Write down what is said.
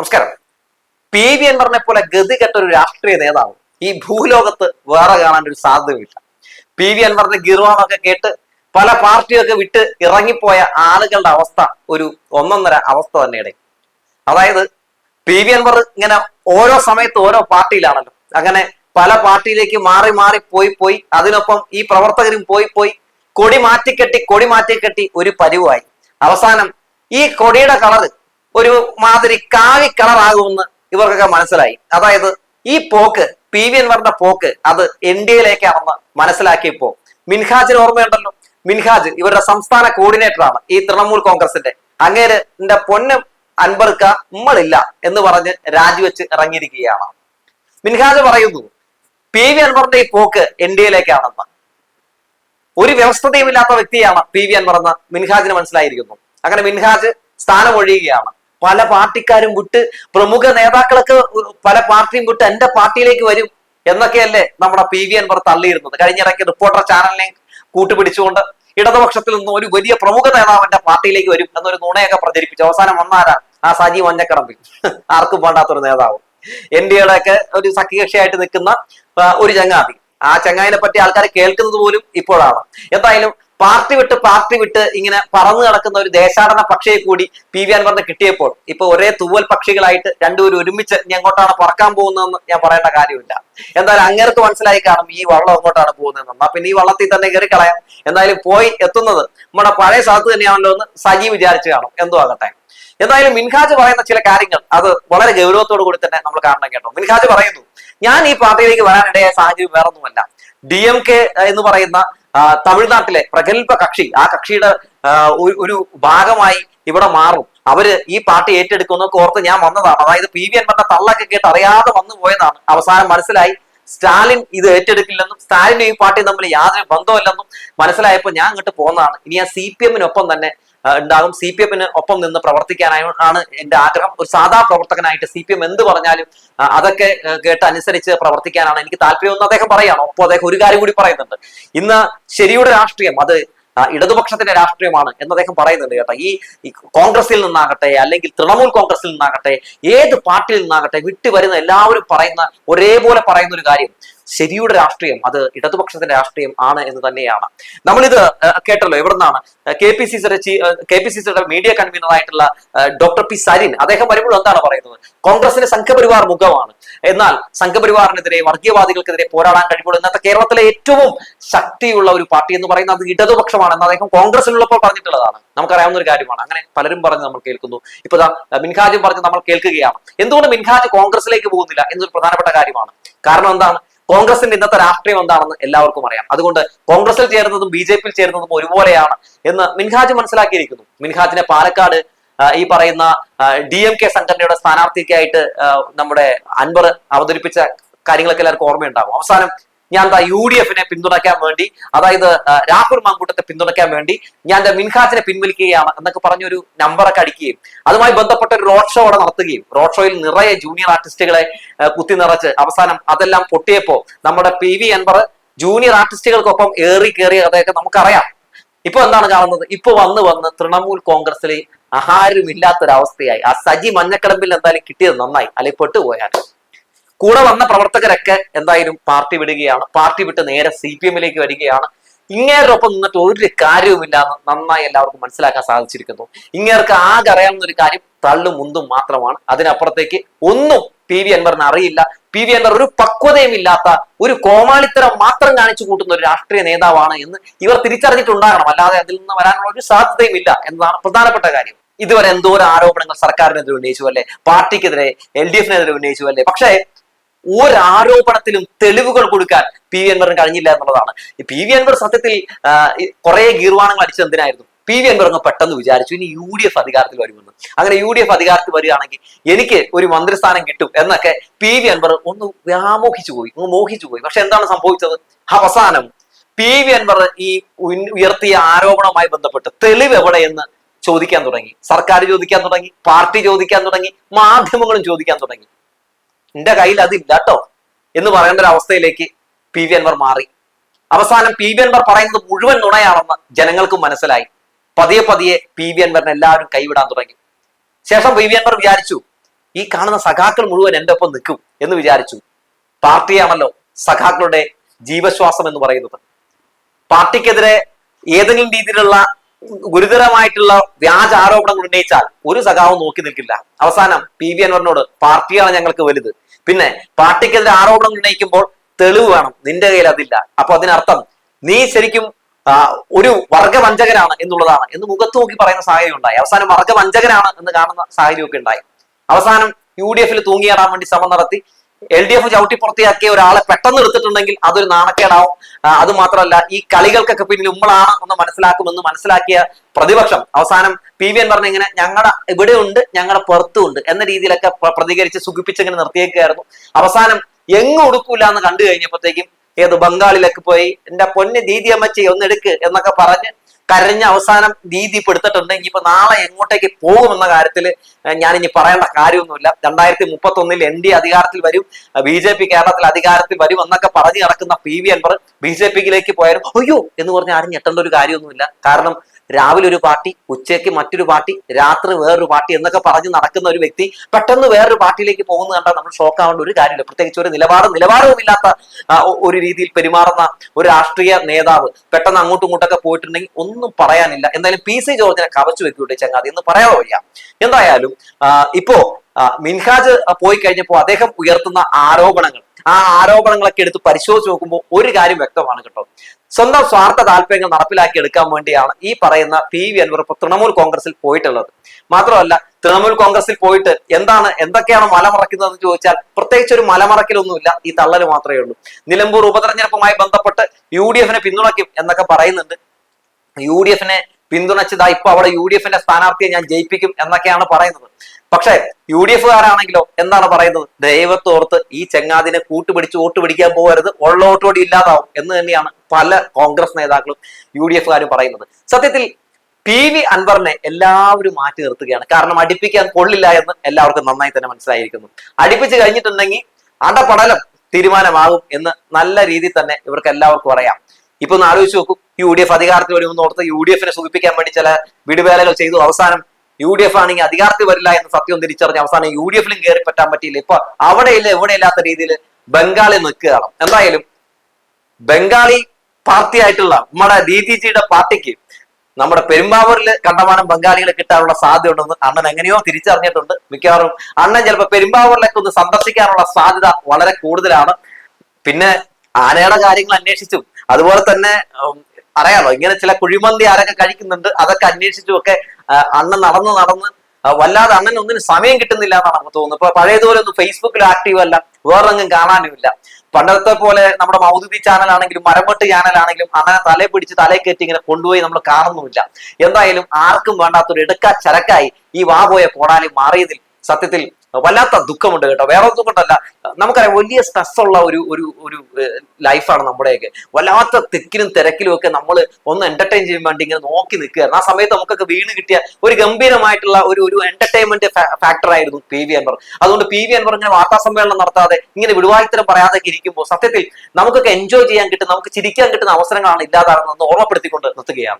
നമസ്കാരം. P. V. അൻവറിനെ പോലെ ഗതികെട്ട ഒരു രാഷ്ട്രീയ നേതാവ് ഈ ഭൂലോകത്ത് വേറെ കാണാൻ ഒരു സാധ്യതയില്ല പി. വി. അൻവറിന്റെ ഗിർവാണൊക്കെ കേട്ട് പല പാർട്ടിയൊക്കെ വിട്ട് ഇറങ്ങിപ്പോയ ആളുകളുടെ അവസ്ഥ ഒരു ഒന്നൊന്നര അവസ്ഥ തന്നെയാണ്. അതായത് പി. വി. അൻവർ ഇങ്ങനെ ഓരോ സമയത്ത് ഓരോ പാർട്ടിയിലാണല്ലോ. അങ്ങനെ പല പാർട്ടിയിലേക്ക് മാറി മാറി പോയി പോയി അതിനൊപ്പം ഈ പ്രവർത്തകരും പോയി പോയി കൊടി മാറ്റിക്കെട്ടി കൊടി മാറ്റിക്കെട്ടി ഒരു പരിവായി അവസാനം ഈ കൊടിയുടെ കളറ് ഒരു മാതിരി കാവി കളറാകുമെന്ന് ഇവർക്കൊക്കെ മനസ്സിലായി. അതായത് ഈ പോക്ക് പി വി അൻവറിന്റെ പോക്ക് അത് എൻ ഡി എയിലേക്കാണെന്ന് മനസ്സിലാക്കിയപ്പോ. മിൻഹാജിന് ഓർമ്മയുണ്ടല്ലോ? മിൻഹാജ് ഇവരുടെ സംസ്ഥാന കോർഡിനേറ്ററാണ് ഈ തൃണമൂൽ കോൺഗ്രസിന്റെ. അങ്ങേര് പൊന്ന് അൻപർക്ക ഉമ്മളില്ല എന്ന് പറഞ്ഞ് രാജിവെച്ച് ഇറങ്ങിയിരിക്കുകയാണ്. മിൻഹാജ് പറയുന്നു പി വി അൻവറിന്റെ ഈ പോക്ക് എൻ ഡി എയിലേക്കാണെന്ന്. ഒരു വ്യവസ്ഥതയുമില്ലാത്ത വ്യക്തിയാണ് പി വി അൻവർ എന്ന് മിൻഹാജിന് മനസ്സിലായിരിക്കുന്നു. അങ്ങനെ മിൻഹാജ് സ്ഥാനം ഒഴിയുകയാണ് പല പാർട്ടിക്കാരും വിട്ട് പ്രമുഖ നേതാക്കളൊക്കെ പല പാർട്ടിയും വിട്ട് എന്റെ പാർട്ടിയിലേക്ക് വരും എന്നൊക്കെയല്ലേ നമ്മുടെ പി വി അൻവർ തള്ളിയിരുന്നത്. കഴിഞ്ഞിടയ്ക്ക് റിപ്പോർട്ടർ ചാനലിനെ കൂട്ടുപിടിച്ചുകൊണ്ട് ഇടതുപക്ഷത്തിൽ നിന്ന് ഒരു വലിയ പ്രമുഖ നേതാവ് എന്റെ പാർട്ടിയിലേക്ക് വരും എന്നൊരു നുണയൊക്കെ പ്രചരിപ്പിച്ചു. അവസാനം വന്നാരാ? ആ സജീവ് മഞ്ഞക്കടമ്പിൽ. ആർക്കും വേണ്ടാത്തൊരു നേതാവ്. എൻ ഡി എയുടെ ഒക്കെ ഒരു സഖ്യകക്ഷിയായിട്ട് നിൽക്കുന്ന ഒരു ചങ്ങാതി. ആ ചങ്ങാതിനെ പറ്റി ആൾക്കാർ കേൾക്കുന്നത് പോലും ഇപ്പോഴാണ്. എന്തായാലും പാർട്ടി വിട്ട് പാർട്ടി വിട്ട് ഇങ്ങനെ പറന്നു നടക്കുന്ന ഒരു ദേശാടന പക്ഷിയെ കൂടി പി വി അൻവറിന് കിട്ടിയപ്പോൾ ഇപ്പൊ ഒരേ തൂവൽ പക്ഷികളായിട്ട് രണ്ടുപേരും ഒരുമിച്ച് ഇനി എങ്ങോട്ടാണ് പറക്കാൻ പോകുന്നതെന്ന് ഞാൻ പറയേണ്ട കാര്യമില്ല. എന്തായാലും അങ്ങേർക്ക് മനസ്സിലായി കാണും ഈ വള്ളം എങ്ങോട്ടാണ് പോകുന്നതെന്ന്. അപ്പൊ പിന്നെ ഈ വള്ളത്തിൽ തന്നെ കയറി കളയാം. എന്തായാലും പോയി എത്തുന്നത് നമ്മുടെ പഴയ സ്ഥലത്ത് തന്നെയാണല്ലോ എന്ന് സജി വിചാരിച്ചു കാണും. എന്തോ ആകട്ടെ. എന്തായാലും മിൻഹാജ് പറയുന്ന ചില കാര്യങ്ങൾ അത് വളരെ ഗൗരവത്തോടു കൂടി തന്നെ നമ്മൾ കാണണം കേട്ടോ. മിൻഹാജ് പറയുന്നു ഞാൻ ഈ പാർട്ടിയിലേക്ക് വരാനിടയായ സാഹചര്യം വേറൊന്നുമല്ല. ഡി എം കെ എന്ന് പറയുന്ന തമിഴ്നാട്ടിലെ പ്രഗത്ഭ കക്ഷി ആ കക്ഷിയുടെ ഒരു- ഭാഗമായി ഇവിടെ മാറും. അവർ ഈ പാർട്ടി ഏറ്റെടുക്കുന്നൊക്കെ ഓർത്ത് ഞാൻ വന്നതാണ്. അതായത് പി വി എൻമന്റെ തള്ളൊക്കെ കേട്ട് അറിയാതെ വന്നു പോയതാണ്. അവസാനം മനസ്സിലായി സ്റ്റാലിൻ ഇത് ഏറ്റെടുക്കില്ലെന്നും സ്റ്റാലിനും ഈ പാർട്ടി തമ്മിൽ യാതൊരു ബന്ധമില്ലെന്നും മനസ്സിലായപ്പോൾ ഞാൻ അങ്ങോട്ട് പോകുന്നതാണ് ഇനി ഞാൻ സി പി എമ്മിനൊപ്പം തന്നെ ആ, ഉണ്ടാകും. സി പി എമ്മിന് ഒപ്പം നിന്ന് പ്രവർത്തിക്കാനായി ആണ് എന്റെ ആഗ്രഹം. ഒരു സാധാ പ്രവർത്തകനായിട്ട് സി പി എം എന്ത് പറഞ്ഞാലും അതൊക്കെ കേട്ട് അനുസരിച്ച് പ്രവർത്തിക്കാനാണ് എനിക്ക് താല്പര്യമെന്ന് അദ്ദേഹം പറയാണ് ഒപ്പം അദ്ദേഹം ഒരു കാര്യം കൂടി പറയുന്നുണ്ട്. ഇന്ന് ശരിയുടെ രാഷ്ട്രീയം അത് ഇടതുപക്ഷത്തിന്റെ രാഷ്ട്രീയമാണ് എന്ന് അദ്ദേഹം പറയുന്നുണ്ട് കേട്ടോ. ഈ കോൺഗ്രസിൽ നിന്നാകട്ടെ അല്ലെങ്കിൽ തൃണമൂൽ കോൺഗ്രസിൽ നിന്നാകട്ടെ ഏത് പാർട്ടിയിൽ നിന്നാകട്ടെ വിട്ടു വരുന്ന എല്ലാവരും പറയുന്ന ഒരേപോലെ പറയുന്ന ഒരു കാര്യം. ശരിയുടെ രാഷ്ട്രീയം അത് ഇടതുപക്ഷത്തിന്റെ രാഷ്ട്രീയം ആണ് എന്ന് തന്നെയാണ്. നമ്മളിത് കേട്ടല്ലോ എവിടെ നിന്നാണ് കെ പി സി സിയുടെ കെ പി സി സിയുടെ മീഡിയ കൺവീനറായിട്ടുള്ള ഡോക്ടർ പി സരിൻ അദ്ദേഹം വരുമ്പോൾ എന്താണ് പറയുന്നത്? കോൺഗ്രസിന് സംഘപരിവാർ മുഖമാണ്. എന്നാൽ സംഘപരിവാറിനെതിരെ വർഗീയവാദികൾക്കെതിരെ പോരാടാൻ കഴിയുമ്പോൾ ഇന്നത്തെ കേരളത്തിലെ ഏറ്റവും ശക്തിയുള്ള ഒരു പാർട്ടി എന്ന് പറയുന്നത് അത് ഇടതുപക്ഷമാണ് എന്ന് അദ്ദേഹം കോൺഗ്രസിലുള്ളപ്പോൾ പറഞ്ഞിട്ടുള്ളതാണ്. നമുക്കറിയാവുന്ന ഒരു കാര്യമാണ്. അങ്ങനെ പലരും പറഞ്ഞ് നമ്മൾ കേൾക്കുന്നു. ഇപ്പൊ മിൻഹാജും പറഞ്ഞ് നമ്മൾ കേൾക്കുകയാണ്. എന്തുകൊണ്ട് മിൻഹാജ് കോൺഗ്രസിലേക്ക് പോകുന്നില്ല എന്നൊരു പ്രധാനപ്പെട്ട കാര്യമാണ്. കാരണം എന്താണ്? കോൺഗ്രസിന്റെ ഇന്നത്തെ രാഷ്ട്രീയം എന്താണെന്ന് എല്ലാവർക്കും അറിയാം. അതുകൊണ്ട് കോൺഗ്രസിൽ ചേരുന്നതും ബി ജെ പിയിൽ ചേരുന്നതും ഒരുപോലെയാണ് എന്ന് മിൻഹാജ് മനസ്സിലാക്കിയിരിക്കുന്നു. മിൻഹാജിനെ പാലക്കാട് ഈ പറയുന്ന ഡി എം കെ സംഘടനയുടെ സ്ഥാനാർത്ഥിക്കായിട്ട് നമ്മുടെ അൻവർ അവതരിപ്പിച്ച കാര്യങ്ങളൊക്കെ എല്ലാവർക്കും ഓർമ്മയുണ്ടാകും. അവസാനം ഞാൻ എന്താ യു ഡി എഫിനെ പിന്തുണയ്ക്കാൻ വേണ്ടി അതായത് രാഹുൽ മാങ്കൂട്ടത്തെ പിന്തുണയ്ക്കാൻ വേണ്ടി ഞാൻ മിൻഹാജിനെ പിൻവലിക്കുകയാണ് എന്നൊക്കെ പറഞ്ഞൊരു നമ്പറൊക്കെ അടിക്കുകയും അതുമായി ബന്ധപ്പെട്ട ഒരു റോഡ് ഷോ അവിടെ നടത്തുകയും റോഡ് ഷോയിൽ നിറയെ ജൂനിയർ ആർട്ടിസ്റ്റുകളെ കുത്തി നിറച്ച് അവസാനം അതെല്ലാം പൊട്ടിയപ്പോ നമ്മുടെ പി വി അൻവർ ജൂനിയർ ആർട്ടിസ്റ്റുകൾക്കൊപ്പം ഏറി കയറിയ കഥയൊക്കെ നമുക്കറിയാം. ഇപ്പൊ എന്താണ് കാണുന്നത്? ഇപ്പൊ വന്ന് വന്ന് തൃണമൂൽ കോൺഗ്രസിലെ ആഹാരമില്ലാത്തൊരവസ്ഥയായി ആ സജി മഞ്ഞക്കടമ്പിൽ എന്തായാലും കിട്ടിയത് നന്നായി. അല്ലെങ്കിൽ പെട്ടുപോയാൽ. കൂടെ വന്ന പ്രവർത്തകരൊക്കെ എന്തായാലും പാർട്ടി വിടുകയാണ്. പാർട്ടി വിട്ട് നേരെ സി പി എമ്മിലേക്ക് വരികയാണ്. ഇങ്ങേരൊപ്പം നിന്നിട്ട് ഒരു കാര്യവുമില്ല എന്ന് നന്നായി എല്ലാവർക്കും മനസ്സിലാക്കാൻ സാധിച്ചിരിക്കുന്നു. ഇങ്ങേർക്ക് ആകെ അറിയാവുന്ന ഒരു കാര്യം തള്ളും മുന്തും മാത്രമാണ്. അതിനപ്പുറത്തേക്ക് ഒന്നും പി വി അൻവറിന് അറിയില്ല. പി വി അൻവർ ഒരു പക്വതയും ഇല്ലാത്ത ഒരു കോമാളിത്തരം മാത്രം കാണിച്ചു കൂട്ടുന്ന ഒരു രാഷ്ട്രീയ നേതാവാണ് എന്ന് ഇവർ തിരിച്ചറിഞ്ഞിട്ടുണ്ടാകണം. അല്ലാതെ അതിൽ നിന്ന് വരാനുള്ള ഒരു സാധ്യതയും ഇല്ല എന്നതാണ് പ്രധാനപ്പെട്ട കാര്യം. ഇതുവരെ എന്തോരം ആരോപണങ്ങൾ സർക്കാരിനെതിരെ ഉന്നയിച്ചു അല്ലേ? പാർട്ടിക്കെതിരെ എൽ ഡി എഫിനെതിരെ ഉന്നയിച്ചു അല്ലേ? പക്ഷേ ഒരു ആരോപണത്തിലും തെളിവുകൾ കൊടുക്കാൻ പി വി അൻവറിന് കഴിഞ്ഞില്ല എന്നുള്ളതാണ്. പി വി അൻവർ സത്യത്തിൽ കുറെ ഗീർവാണങ്ങൾ അടിച്ചത് എന്തിനായിരുന്നു? പി വി അൻവർ അങ്ങ് പെട്ടെന്ന് വിചാരിച്ചു ഇനി യു ഡി എഫ് അധികാരത്തിൽ വരുമെന്ന്. അങ്ങനെ യു ഡി എഫ് അധികാരത്തിൽ വരികയാണെങ്കിൽ എനിക്ക് ഒരു മന്ത്രിസ്ഥാനം കിട്ടും എന്നൊക്കെ പി വി അൻവർ ഒന്ന് വ്യാമോഹിച്ചു പോയി ഒന്ന് മോഹിച്ചു പോയി. പക്ഷെ എന്താണ് സംഭവിച്ചത്? അവസാനം പി വി അൻവർ ഈ ഉയർത്തിയ ആരോപണവുമായി ബന്ധപ്പെട്ട് തെളിവ് എവിടെയെന്ന് ചോദിക്കാൻ തുടങ്ങി. സർക്കാർ ചോദിക്കാൻ തുടങ്ങി പാർട്ടി ചോദിക്കാൻ തുടങ്ങി മാധ്യമങ്ങളും ചോദിക്കാൻ തുടങ്ങി. എന്റെ കയ്യിൽ അതില്ല കേട്ടോ എന്ന് പറയേണ്ട ഒരു അവസ്ഥയിലേക്ക് പി വി അൻവർ മാറി. അവസാനം പി വി അൻവർ പറയുന്നത് മുഴുവൻ നുണയാണെന്ന് ജനങ്ങൾക്ക് മനസ്സിലായി. പതിയെ പതിയെ പി വി അൻവറിനെ എല്ലാവരും കൈവിടാൻ തുടങ്ങി. ശേഷം പി വി അൻവർ വിചാരിച്ചു ഈ കാണുന്ന സഖാക്കൾ മുഴുവൻ എന്റെ ഒപ്പം നിൽക്കും എന്ന് വിചാരിച്ചു. പാർട്ടിയാണല്ലോ സഖാക്കളുടെ ജീവശ്വാസം എന്ന് പറയുന്നത്. പാർട്ടിക്കെതിരെ ഏതെങ്കിലും രീതിയിലുള്ള ഗുരുതരമായിട്ടുള്ള വ്യാജ ആരോപണങ്ങൾ ഉന്നയിച്ചാൽ ഒരു സഖാവും നോക്കി നിൽക്കില്ല. അവസാനം പി വി അൻവറിനോട് പാർട്ടിയാണ് ഞങ്ങൾക്ക് വലുത്. പിന്നെ പാർട്ടിക്കെതിരെ ആരോപണങ്ങൾ ഉന്നയിക്കുമ്പോൾ തെളിവ് വേണം നിന്റെ കയ്യിൽ അതില്ല. അപ്പൊ അതിനർത്ഥം നീ ശരിക്കും ഒരു വർഗവഞ്ചകനാണ് എന്നുള്ളതാണ് എന്ന് മുഖത്ത് നോക്കി പറയുന്ന സാഹചര്യം ഉണ്ടായി. അവസാനം വർഗവഞ്ചകനാണ് എന്ന് കാണുന്ന സാഹചര്യമൊക്കെ ഉണ്ടായി. അവസാനം യു ഡി എഫിൽ തൂങ്ങിയാടാൻ വേണ്ടി ശ്രമം നടത്തി എൽ ഡി എഫ് ചവിട്ടി പുറത്തിയാക്കിയ ഒരാളെ പെട്ടെന്ന് എടുത്തിട്ടുണ്ടെങ്കിൽ അതൊരു നാണക്കേടാവും. അത് മാത്രമല്ല ഈ കളികൾക്കൊക്കെ പിന്നിൽ ഉമ്മളാണ് ഒന്ന് മനസ്സിലാക്കുമെന്ന് മനസ്സിലാക്കിയ പ്രതിപക്ഷം. അവസാനം പി വി എൻ പറഞ്ഞ ഇങ്ങനെ ഞങ്ങളുടെ ഇവിടെ ഉണ്ട് ഞങ്ങളുടെ പുറത്തും ഉണ്ട് എന്ന രീതിയിലൊക്കെ പ്ര- പ്രതികരിച്ച് സുഖിപ്പിച്ചിങ്ങനെ നിർത്തിയേക്കായിരുന്നു അവസാനം എങ്ങും ഉടുക്കൂല എന്ന് കണ്ടു കഴിഞ്ഞപ്പോഴത്തേക്കും ഏത് ബംഗാളിലേക്ക് പോയി എന്റെ പൊന്ന് ദീദി അമ്മച്ചി ഒന്ന് എടുക്ക് എന്നൊക്കെ പറഞ്ഞ് കരഞ്ഞ അവസാനം ദീദി പെടുത്തിട്ടുണ്ട്. ഇനിയിപ്പോ നാളെ എങ്ങോട്ടേക്ക് പോകുമെന്ന കാര്യത്തിൽ ഞാൻ ഇനി പറയേണ്ട കാര്യമൊന്നുമില്ല. രണ്ടായിരത്തി മുപ്പത്തി ഒന്നിൽ എൻ ഡി അധികാരത്തിൽ വരും. ബി ജെ പി കേരളത്തിൽ അധികാരത്തിൽ വരും എന്നൊക്കെ പറഞ്ഞു നടക്കുന്ന P V Anvar B J പിയിലേക്ക് പോയാലും അയ്യോ എന്ന് പറഞ്ഞ് ആരും ഒരു കാര്യമൊന്നുമില്ല. കാരണം രാവിലെ ഒരു പാർട്ടി ഉച്ചയ്ക്ക് മറ്റൊരു പാർട്ടി രാത്രി വേറൊരു പാർട്ടി എന്നൊക്കെ പറഞ്ഞ് നടക്കുന്ന ഒരു വ്യക്തി പെട്ടെന്ന് വേറൊരു പാർട്ടിയിലേക്ക് പോകുന്നത് കണ്ടാൽ നമ്മൾ ഷോക്ക് ആവേണ്ട ഒരു കാര്യമില്ല. പ്രത്യേകിച്ച് ഒരു നിലപാട് നിലവാരവുമില്ലാത്ത ഒരു രീതിയിൽ പെരുമാറുന്ന ഒരു രാഷ്ട്രീയ നേതാവ് പെട്ടെന്ന് അങ്ങോട്ടും ഇങ്ങോട്ടൊക്കെ പോയിട്ടുണ്ടെങ്കിൽ ഒന്നും പറയാനില്ല. എന്തായാലും പി സി ജോർജിനെ കവച്ചു വെക്കൂട്ടെ ചങ്ങാതി എന്ന് വയ്യ എന്തായാലും ഇപ്പോ മിൻഹാജ് പോയി കഴിഞ്ഞപ്പോൾ അദ്ദേഹം ഉയർത്തുന്ന ആരോപണങ്ങൾ ആ ആരോപണങ്ങളൊക്കെ എടുത്ത് പരിശോധിച്ച് നോക്കുമ്പോൾ ഒരു കാര്യം വ്യക്തമാണ് കേട്ടോ. സ്വന്തം സ്വാർത്ഥ താല്പര്യങ്ങൾ നടപ്പിലാക്കി എടുക്കാൻ വേണ്ടിയാണ് ഈ പറയുന്ന പി വി അൻവർ ഇപ്പൊ തൃണമൂൽ കോൺഗ്രസിൽ പോയിട്ടുള്ളത്. മാത്രമല്ല തൃണമൂൽ കോൺഗ്രസിൽ പോയിട്ട് എന്താണ് എന്തൊക്കെയാണ് മലമറക്കുന്നതെന്ന് ചോദിച്ചാൽ പ്രത്യേകിച്ച് ഒരു മലമറക്കലൊന്നുമില്ല ഈ തള്ളൽ മാത്രമേ ഉള്ളൂ. നിലമ്പൂർ ഉപതെരഞ്ഞെടുപ്പുമായി ബന്ധപ്പെട്ട് യു ഡി എഫിനെ പിന്തുണയ്ക്കും എന്നൊക്കെ പറയുന്നുണ്ട്. യു ഡി എഫിനെ പിന്തുണച്ചതാ ഇപ്പൊ അവിടെ യു ഡി എഫിന്റെ സ്ഥാനാർത്ഥിയെ ഞാൻ ജയിപ്പിക്കും എന്നൊക്കെയാണ് പറയുന്നത്. പക്ഷേ യു ഡി എഫുകാരാണെങ്കിലോ എന്താണ് പറയുന്നത്? ദൈവത്തോർത്ത് ഈ ചെങ്ങാതിനെ കൂട്ടുപിടിച്ച് വോട്ട് പിടിക്കാൻ പോകരുത്. ഉള്ള വോട്ടോടി ഇല്ലാതാവും എന്ന് തന്നെയാണ് പല കോൺഗ്രസ് നേതാക്കളും യു ഡി എഫുകാരും പറയുന്നത്. സത്യത്തിൽ പി വി അൻവറിനെ എല്ലാവരും മാറ്റി നിർത്തുകയാണ്. കാരണം അടുപ്പിക്കാൻ കൊള്ളില്ല എന്ന് എല്ലാവർക്കും നന്നായി തന്നെ മനസ്സിലായിരിക്കുന്നു. അടുപ്പിച്ച് കഴിഞ്ഞിട്ടുണ്ടെങ്കിൽ അടപടലം തീരുമാനമാകും എന്ന് നല്ല രീതിയിൽ തന്നെ ഇവർക്ക് എല്ലാവർക്കും അറിയാം. ഇപ്പൊ ഒന്ന് ആലോചിച്ച് നോക്കൂ. യു ഡി എഫ് അധികാരത്തിൽ വരുമെന്ന് ഓർത്ത് യു ഡി എഫിനെ സൂചിപ്പിക്കാൻ വേണ്ടി ചില വിടുവേലകൾ ചെയ്തു. അവസാനം യു ഡി എഫ് ആണെങ്കിൽ അധികാരത്തിൽ വരില്ല എന്ന് സത്യം തിരിച്ചറിഞ്ഞ അവസാനം യു ഡി എഫിലും കയറി പറ്റാൻ പറ്റിയില്ല. ഇപ്പൊ അവിടെയില്ല ഇവിടെ ഇല്ലാത്ത രീതിയിൽ ബംഗാളിൽ നിൽക്കുകയാണ് എന്തായാലും ബംഗാളി പാർട്ടി ആയിട്ടുള്ള നമ്മുടെ ഡി ജിയുടെ പാർട്ടിക്ക് നമ്മുടെ പെരുമ്പാവൂരിൽ കണ്ടമാനം ബംഗാളികളെ കിട്ടാനുള്ള സാധ്യത ഉണ്ടെന്ന് അണ്ണൻ എങ്ങനെയോ തിരിച്ചറിഞ്ഞിട്ടുണ്ട്. മിക്കവാറും അണ്ണൻ ചിലപ്പോൾ പെരുമ്പാവൂരിലേക്ക് ഒന്ന് സന്ദർശിക്കാനുള്ള സാധ്യത വളരെ കൂടുതലാണ്. പിന്നെ ആനയുടെ കാര്യങ്ങൾ അന്വേഷിച്ചും അതുപോലെ തന്നെ അറിയാമോ? ഇങ്ങനെ ചില കുഴിമന്തി ആരൊക്കെ കഴിക്കുന്നുണ്ട് അതൊക്കെ അന്വേഷിച്ചും ഒക്കെ അണ്ണൻ നടന്ന് നടന്ന് വല്ലാതെ അണ്ണൻ ഒന്നിനും സമയം കിട്ടുന്നില്ല എന്നാണ് നമുക്ക് തോന്നുന്നത്. ഇപ്പൊ പഴയതുപോലെ ഒന്നും ഫേസ്ബുക്കിൽ ആക്റ്റീവ് അല്ല വേറെങ്ങും കാണാനുമില്ല. പണ്ടത്തെ പോലെ നമ്മുടെ മൗദൂദി ചാനൽ ആണെങ്കിലും മരമട്ട് ചാനൽ ആണെങ്കിലും അണ്ണനെ തലയെ പിടിച്ച് തലയെ കയറ്റി ഇങ്ങനെ കൊണ്ടുപോയി നമ്മൾ കാണുന്നുമില്ല. എന്തായാലും ആർക്കും വേണ്ടാത്തൊരു എടുക്ക ചരക്കായി ഈ വാ പോയ കോടാലി മാറിയതിൽ സത്യത്തിൽ വല്ലാത്ത ദുഃഖമുണ്ട് കേട്ടോ. വേറെ ഒന്നും കൊണ്ടല്ല. നമുക്കറിയാം വലിയ സ്ട്രെസ് ഉള്ള ഒരു ഒരു ഒരു ലൈഫാണ് നമ്മുടെയൊക്കെ. വല്ലാത്ത തിക്കിലും തിരക്കിലും ഒക്കെ നമ്മൾ ഒന്ന് എന്റർടൈൻ ചെയ്യാൻ വേണ്ടി ഇങ്ങനെ നോക്കി നിൽക്കുകയായിരുന്നു. ആ സമയത്ത് നമുക്കൊക്കെ വീണ് കിട്ടിയ ഒരു ഗംഭീരമായിട്ടുള്ള ഒരു ഒരു എന്റർടൈൻമെന്റ് ഫാക്ടർ ആയിരുന്നു പി വി അൻവർ അതുകൊണ്ട് പി വി അൻവർ ഇങ്ങനെ വാർത്താ സമ്മേളനം നടത്താതെ ഇങ്ങനെ വിടുവായുത്തരം പറയാതെ ഇരിക്കുമ്പോൾ സത്യത്തിൽ നമുക്കൊക്കെ എൻജോയ് ചെയ്യാൻ കിട്ടുന്ന നമുക്ക് ചിരിക്കാൻ കിട്ടുന്ന അവസരങ്ങളാണ് ഇല്ലാതാകുന്നതെന്ന് ഓർമ്മപ്പെടുത്തിക്കൊണ്ട് നിർത്തുകയാണ്.